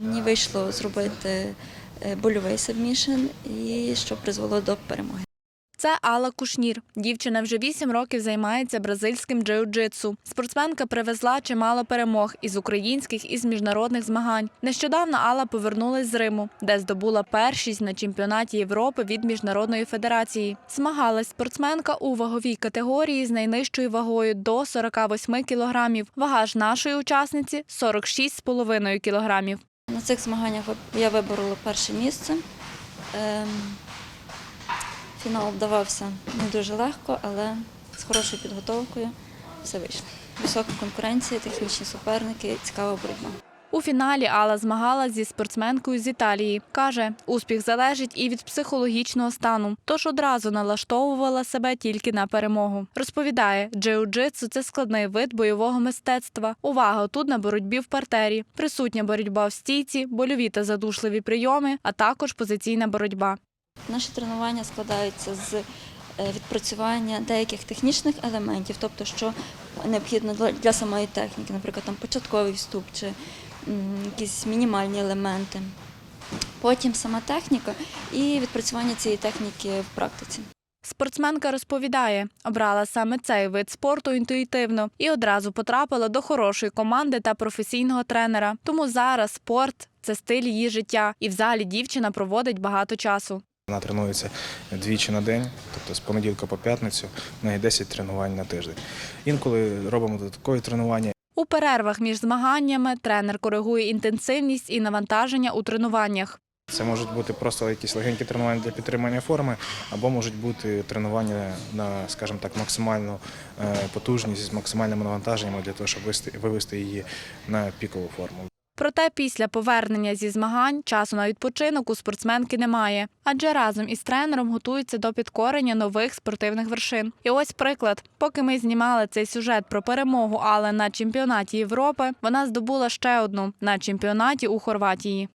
Мені вийшло зробити е, больовий сабмішн, і що призвело до перемоги. Це Алла Кушнір. Дівчина вже вісім років займається бразильським джиу-джитсу. Спортсменка привезла чимало перемог із українських і з міжнародних змагань. Нещодавно Алла повернулась з Риму, де здобула першість на чемпіонаті Європи від міжнародної федерації. Змагалась спортсменка у ваговій категорії з найнижчою вагою до 48 кілограмів. Вага ж нашої учасниці 46,5 кілограмів. На цих змаганнях я виборола перше місце. Ем, Фінал вдавався не дуже легко, але з хорошою підготовкою все вийшло. Висока конкуренція, технічні суперники, цікава боротьба. У фіналі Алла змагалась зі спортсменкою з Італії. Каже, успіх залежить і від психологічного стану, тож одразу налаштовувала себе тільки на перемогу. Розповідає, джиу-джитсу – це складний вид бойового мистецтва. Увага тут на боротьбі в партері. Присутня боротьба в стійці, больові та задушливі прийоми, а також позиційна боротьба. Наші тренування складаються з е, відпрацювання деяких технічних елементів, тобто що необхідно для- самої техніки, наприклад, там початковий вступ чи якісь мінімальні елементи. Потім сама техніка і відпрацювання цієї техніки в практиці. Спортсменка розповідає, обрала саме цей вид спорту інтуїтивно і одразу потрапила до хорошої команди та професійного тренера. Тому зараз спорт це стиль її життя, і в залі дівчина проводить багато часу. Вона тренується двічі на день, тобто з понеділка по п'ятницю, в неї 10 тренувань на тиждень. Інколи робимо додаткові тренування. У перервах між змаганнями тренер коригує інтенсивність і навантаження у тренуваннях. Це можуть бути просто якісь легенькі тренування для підтримання форми, або можуть бути тренування на, скажімо так, максимальну е, потужність з максимальними навантаженнями для того, щоб вивести її на пікову форму. Проте після повернення зі змагань часу на відпочинок у спортсменки немає, адже разом із тренером готується до підкорення нових спортивних вершин. І ось приклад: поки ми знімали цей сюжет про перемогу, але на чемпіонаті Європи вона здобула ще одну на чемпіонаті у Хорватії.